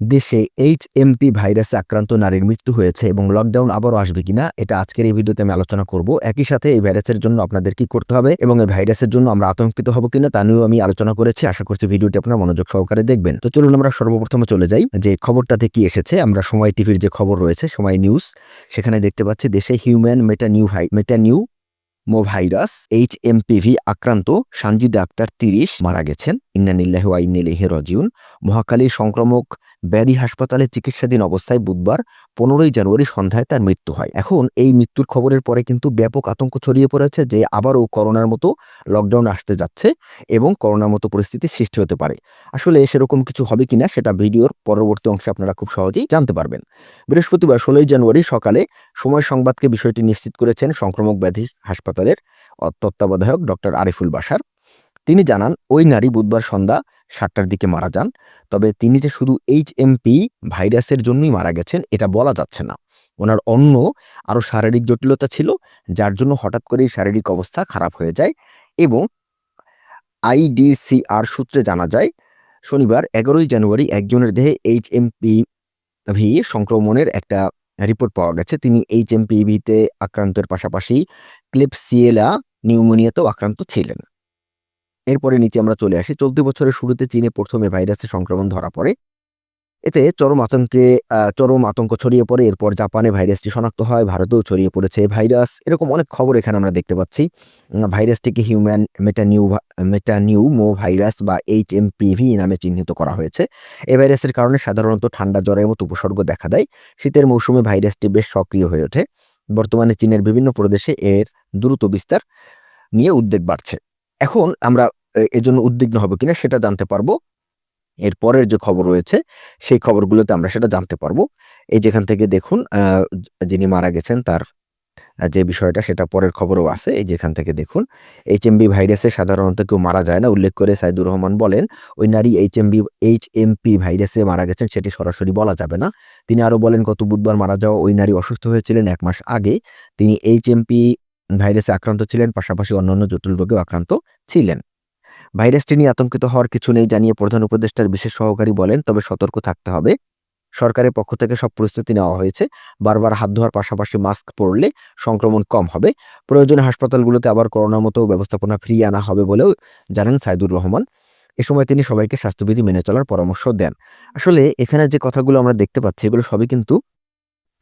দেশে H MP ভাইরাসে আক্রান্ত নারীর মৃত্যু হয়েছে এবং লকডাউন আবারও আসবে কিনা, এটা আজকের এই ভিডিওতে আমি আলোচনা করব। একই সাথে এই ভাইরাসের জন্য আপনাদের কি করতে হবে এবং এই ভাইরাসের জন্য আমরা আতঙ্কিত হব কিনা, তা নিয়েও আমি আলোচনা করেছি। আশা করছি ভিডিওটি আপনারা মনোযোগ সহকারে দেখবেন। তো চলুন আমরা সর্বপ্রথমে চলে যাই। যে খবরটাতে কি এসেছে, আমরা সময় টিভির যে খবর রয়েছে, সময় নিউজ, সেখানে দেখতে পাচ্ছি দেশে হিউম্যান মেটা নিউ ভাই মো ভাইরাস এইচ এমপিভি আক্রান্ত। সানজিদা আক্তার তিরিশ মারা গেছেন। ইন্নানিল্লাহ ওয়াইনিলেহে রজিউন। মহাকালী সংক্রামক ব্যাধি হাসপাতালে চিকিৎসাধীন অবস্থায় বুধবার পনেরোই জানুয়ারি সন্ধ্যায় তার মৃত্যু হয়। এখন এই মৃত্যুর খবরের পরে কিন্তু ব্যাপক আতঙ্ক ছড়িয়ে পড়েছে যে আবারও করোনার মতো লকডাউন আসতে যাচ্ছে এবং করোনার মতো পরিস্থিতি সৃষ্টি হতে পারে। আসলে সেরকম কিছু হবে কিনা সেটা ভিডিওর পরবর্তী অংশে আপনারা খুব সহজেই জানতে পারবেন। বৃহস্পতিবার ষোলোই জানুয়ারি সকালে সময় সংবাদকে বিষয়টি নিশ্চিত করেছেন সংক্রমক ব্যাধি হাসপাতালের তত্ত্বাবধায়ক ডক্টর আরিফুল বাসার তিনি জানান, ওই নারী বুধবার সন্ধ্যা সাতটার দিকে মারা যান। তবে তিনি যে শুধু এইচ এমপি ভাইরাসের জন্যই মারা গেছেন, এটা বলা যাচ্ছে না। ওনার অন্য আরও শারীরিক জটিলতা ছিল, যার জন্য হঠাৎ করেই শারীরিক অবস্থা খারাপ হয়ে যায় এবং আইডিসিআর সূত্রে জানা যায়, শনিবার এগারোই জানুয়ারি একজনের দেহে এইচ ভি সংক্রমণের একটা রিপোর্ট পাওয়া গেছে। তিনি এইচ এমপিভিতে আক্রান্তের পাশাপাশি ক্লিপসিয়েলা নিউমোনিয়াতেও আক্রান্ত ছিলেন। এরপরে নিচে আমরা চলে আসি। চলতি বছরের শুরুতে চীনে প্রথমে ভাইরাসের সংক্রমণ ধরা পড়ে। এতে চরম আতঙ্কে চরম আতঙ্ক ছড়িয়ে পড়ে। এরপর জাপানে ভাইরাসটি শনাক্ত হয়, ভারতেও ছড়িয়ে পড়েছে ভাইরাস। এরকম অনেক খবর এখানে আমরা দেখতে পাচ্ছি। ভাইরাসটিকে হিউম্যান মেটানিউ মেটানিউমো ভাইরাস বা এইচ এমপিভি নামে চিহ্নিত করা হয়েছে। এই ভাইরাসের কারণে সাধারণত ঠান্ডা জ্বরের মতো উপসর্গ দেখা দেয়। শীতের মৌসুমে ভাইরাসটি বেশ সক্রিয় হয়ে ওঠে। বর্তমানে চীনের বিভিন্ন প্রদেশে এর দ্রুত বিস্তার নিয়ে উদ্বেগ বাড়ছে। এখন আমরা এজন্য উদ্বিগ্ন হব কিনা সেটা জানতে পারব। এর পরের যে খবর রয়েছে, সেই খবরগুলোতে আমরা সেটা জানতে পারব। এই যেখান থেকে দেখুন যিনি মারা গেছেন তার যে বিষয়টা সেটা পরের খবরও আছে। এই যেখান থেকে দেখুন এইচ এমবি ভাইরাসে সাধারণত কেউ মারা যায় না। উল্লেখ করে সাইদুর রহমান বলেন, ওই নারী এইচ এমবি এইচ এমপি ভাইরাসে মারা গেছেন সেটি সরাসরি বলা যাবে না। তিনি আরও বলেন, গত বুধবার মারা যাওয়া ওই নারী অসুস্থ হয়েছিলেন এক মাস আগে। তিনি এইচ এমপি ভাইরাসে আক্রান্ত ছিলেন, পাশাপাশি অন্যান্য জটিল রোগেও আক্রান্ত ছিলেন। ভাইরাসটি নিয়ে আতঙ্কিত হওয়ার কিছু নেই জানিয়ে প্রধান উপদেষ্টার বিশেষ সহকারী বলেন, তবে সতর্ক থাকতে হবে। সরকারের পক্ষ থেকে সব প্রস্তুতি নেওয়া হয়েছে। বারবার হাত ধোয়ার পাশাপাশি মাস্ক পরলে সংক্রমণ কম হবে। প্রয়োজনে হাসপাতালগুলোতে আবার করোনার মতো ব্যবস্থাপনা ফিরিয়ে আনা হবে বলেও জানান সাইদুর রহমান। এ সময় তিনি সবাইকে স্বাস্থ্যবিধি মেনে চলার পরামর্শ দেন। আসলে এখানে যে কথাগুলো আমরা দেখতে পাচ্ছি, এগুলো সবই কিন্তু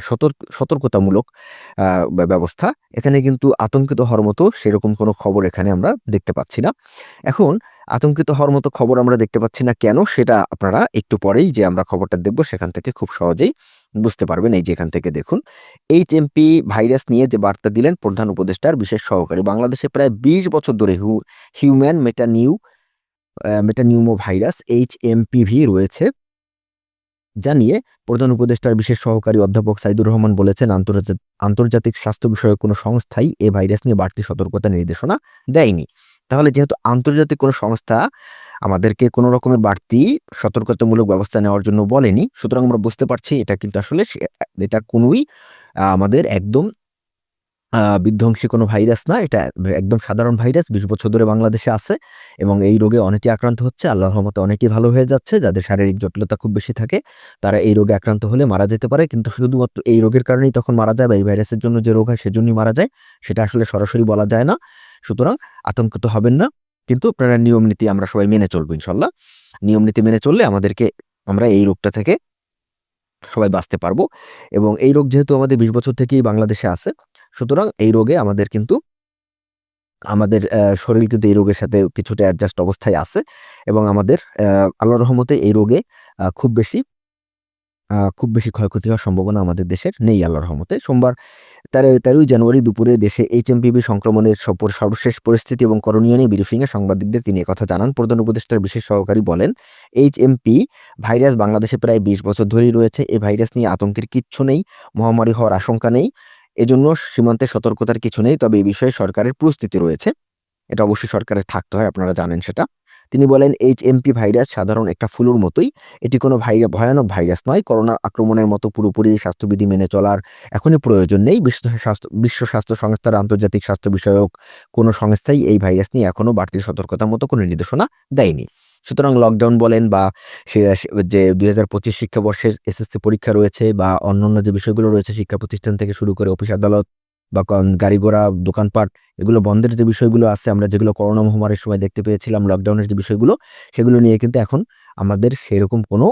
সতর্ক, সতর্কতামূলক ব্যবস্থা। এখানে কিন্তু আতঙ্কিত হওয়ার মতো সেরকম কোনো খবর এখানে আমরা দেখতে পাচ্ছি না। এখন আতঙ্কিত হওয়ার মতো খবর আমরা দেখতে পাচ্ছি না কেন সেটা আপনারা একটু পরেই যে আমরা খবরটা দেখব সেখান থেকে খুব সহজেই বুঝতে পারবেন। এই যে এখান থেকে দেখুন, এইচ এমপি ভাইরাস নিয়ে যে বার্তা দিলেন প্রধান উপদেষ্টার বিশেষ সহকারী, বাংলাদেশে প্রায় বিশ বছর ধরে hu human metapneu metapneumovirus H MPV রয়েছে। জানিয়ে প্রধান উপদেষ্টার বিশেষ সহকারী অধ্যাপক সাইদুর রহমান বলেছেন, আন্তর্জাতিক আন্তর্জাতিক স্বাস্থ্য বিষয়ক কোনো সংস্থাই এ ভাইরাস নিয়ে বাড়তি সতর্কতা নির্দেশনা দেয়নি। তাহলে যেহেতু আন্তর্জাতিক কোনো সংস্থা আমাদেরকে কোনো রকমের বাড়তি সতর্কতামূলক ব্যবস্থা নেওয়ার জন্য বলেনি, সুতরাং আমরা বুঝতে পারছি এটা কিন্তু আসলে এটা কোনোই আমাদের একদম বিধ্বংসী কোনো ভাইরাস না এটা একদম সাধারণ ভাইরাস বিশ বছর ধরে বাংলাদেশে আছে এবং এই রোগে অনেকেই আক্রান্ত হচ্ছে। আল্লাহর রহমতে অনেকেই ভালো হয়ে যাচ্ছে, যাদের শারীরিক জটিলতা খুব বেশি থাকে, তারা এই রোগে আক্রান্ত হলে মারা যেতে পারে। কিন্তু শুধুমাত্র এই রোগের কারণেই তখন মারা যায় বা এই ভাইরাসের জন্য যে রোগ হয় সেজন্যই মারা যায়। সেটা আসলে সরাসরি বলা যায় না। সুতরাং আতঙ্কিত হবেন না। কিন্তু আপনারা নিয়ম নীতি আমরা সবাই মেনে চলবো ইনশাল্লাহ। নিয়ম নীতি মেনে চললে আমাদেরকে আমরা এই রোগটা থেকে সবাই বাঁচতে পারব। এবং এই রোগ যেহেতু আমাদের বিশ বছর থেকেই বাংলাদেশে আছে সুতরাং এই রোগে আমাদের কিন্তু আমাদের শরীর কিন্তু এই রোগের সাথে কিছুটা অ্যাডজাস্ট অবস্থায় আছে এবং আমাদের আহ, আল্লাহর রহমতে এই রোগে খুব বেশি খুব বেশি ক্ষয়ক্ষতি হওয়ার সম্ভাবনা আমাদের দেশের নেই আল্লাহর রহমতে। সোমবার তেরো তেরোই জানুয়ারি দুপুরে দেশে এইচএমপিভি সংক্রমণের সর্বশেষ পরিস্থিতি এবং করণীয় নিয়ে ব্রিফিংয়ে সাংবাদিকদের তিনি কথা জানান। প্রধান উপদেষ্টার বিশেষ সহকারী বলেন এইচএমপি ভাইরাস বাংলাদেশে প্রায় বিশ বছর ধরেই রয়েছে। এই ভাইরাস নিয়ে আতঙ্কের কিচ্ছু নেই মহামারী হওয়ার আশঙ্কা নেই। এজন্য সীমান্তে সতর্কতার কিছু নেই, তবে এই বিষয়ে সরকারের প্রস্তুতি রয়েছে। এটা অবশ্যই সরকারের থাকতে হয়, আপনারা জানেন সেটা। তিনি বলেন, এইচ এমপি ভাইরাস সাধারণ একটা ফ্লুর মতোই। এটি কোনো ভাইরা ভয়ানক ভাইরাস নয়। করোনা আক্রমণের মতো পুরোপুরি স্বাস্থ্যবিধি মেনে চলার এখনই প্রয়োজন নেই। বিশ্ব স্বাস্থ্য বিশ্ব স্বাস্থ্য সংস্থার আন্তর্জাতিক স্বাস্থ্য বিষয়ক কোনো সংস্থাই এই ভাইরাস নিয়ে এখনও বাড়তি সতর্কতার মতো কোনো নির্দেশনা দেয়নি। সুতরাং লকডাউন বলেন বা সে, যে দুই হাজার পঁচিশ শিক্ষাবর্ষের এসএসসি পরীক্ষা রয়েছে বা অন্যান্য যে বিষয়গুলো রয়েছে শিক্ষা প্রতিষ্ঠান থেকে শুরু করে অফিস আদালত বা গাড়ি ঘোড়া, দোকানপাট এগুলো বন্ধের যে বিষয়গুলো আছে আমরা যেগুলো করোনা মহামারীর সময় দেখতে পেয়েছিলাম লকডাউনের যে বিষয়গুলো সেগুলো নিয়ে কিন্তু এখন আমাদের সেরকম কোনো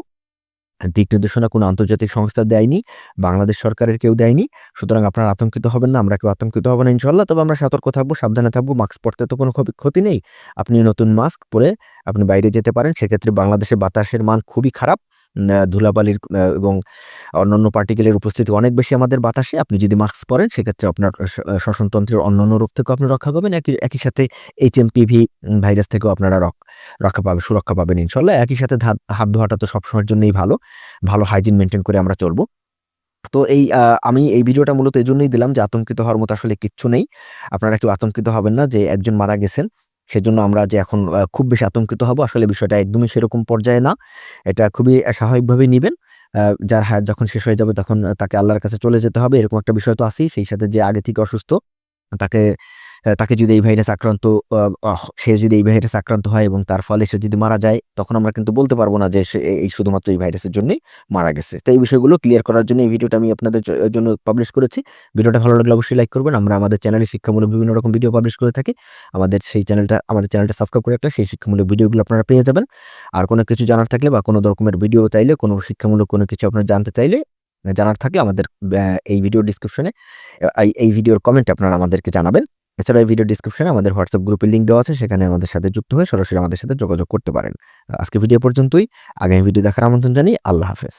দিক নির্দেশনা কোনো আন্তর্জাতিক সংস্থা দেয়নি, বাংলাদেশ সরকারের কেউ দেয়নি। সুতরাং আপনারা আতঙ্কিত হবেন না, আমরা কেউ আতঙ্কিত হব না ইনশাল্লাহ তবে আমরা সতর্ক থাকব, সাবধানে থাকব, মাস্ক পরতে তো কোনো ক্ষতি- নেই। আপনি নতুন মাস্ক পরে আপনি বাইরে যেতে পারেন, সেক্ষেত্রে বাংলাদেশের বাতাসের মান খুবই খারাপ। ধুলাবালির এবং অন্যান্য পার্টিকেলের উপস্থিতি অনেক বেশি আমাদের বাতাসে, আপনি যদি মাস্ক পরেন, সেক্ষেত্রে আপনার শ্বসনতন্ত্রের অন্যান্য রোগ থেকেও আপনি রক্ষা পাবেন। একই একই সাথে এইচ এম পিভি ভাইরাস থেকেও আপনারা রক- রক্ষা পাবেন সুরক্ষা পাবেন ইনশাল্লাহ। একই সাথে হাত ধোয়াটা তো সবসময়ের জন্যই ভালো। ভালো হাইজিন মেনটেন করে আমরা চলবো। তো এই আমি এই ভিডিওটা মূলত এই জন্যই দিলাম যে আতঙ্কিত হওয়ার মতো আসলে কিচ্ছু নেই। আপনারা কেউ আতঙ্কিত হবেন না যে একজন মারা গেছেন। সেজন্য আমরা যে এখন খুব বেশি আতঙ্কিত হব আসলে বিষয়টা একদমই সেরকম পর্যায়ে না। এটা খুবই স্বাভাবিকভাবে নিবেন। যার হায়াত যখন শেষ হয়ে যাবে তখন তাকে আল্লাহর কাছে চলে যেতে হবে, এরকম একটা বিষয় তো আসি সেই সাথে যে আগে থেকে অসুস্থ, তাকে তাকে যদি এই ভাইরাস আক্রান্ত সে যদি এই ভাইরাস আক্রান্ত হয় এবং তার ফলে সে যদি মারা যায়, তখন আমরা কিন্তু বলতে পারব না যে সে এই- শুধুমাত্র এই ভাইরাসের জন্যই মারা গেছে। তো এই বিষয়গুলো ক্লিয়ার করার জন্য এই ভিডিওটা আমি আপনাদের জন্য পাবলিশ করেছি। ভিডিওটা ভালো লাগলে অবশ্যই লাইক করবেন। আমরা আমাদের চ্যানেলে শিক্ষামূলক বিভিন্ন রকম ভিডিও পাবলিশ করে থাকি। আমাদের সেই চ্যানেলটা আমাদের চ্যানেলটা সাবস্ক্রাইব করে রাখলে সেই শিক্ষামূলক ভিডিওগুলো আপনারা পেয়ে যাবেন। আর কোনো কিছু জানার থাকলে বা কোনো রকমের ভিডিও চাইলে, কোনো শিক্ষামূলক কোনো কিছু আপনারা জানতে চাইলে, জানার থাকলে আমাদের এই ভিডিও ডিসক্রিপশনে এই ভিডিওর কমেন্টে আপনারা আমাদেরকে জানাবেন। এছাড়া এই ভিডিও ডিসক্রিপশনে আমাদের হোয়াটসঅ্যাপ গ্রুপের লিঙ্ক দেওয়া আছে, সেখানে আমাদের সাথে যুক্ত হয়ে সরাসরি আমাদের সাথে যোগাযোগ করতে পারেন। আজকে ভিডিও পর্যন্তই। আগামী ভিডিও দেখার আমন্ত্রণ জানি আল্লাহ হাফেজ।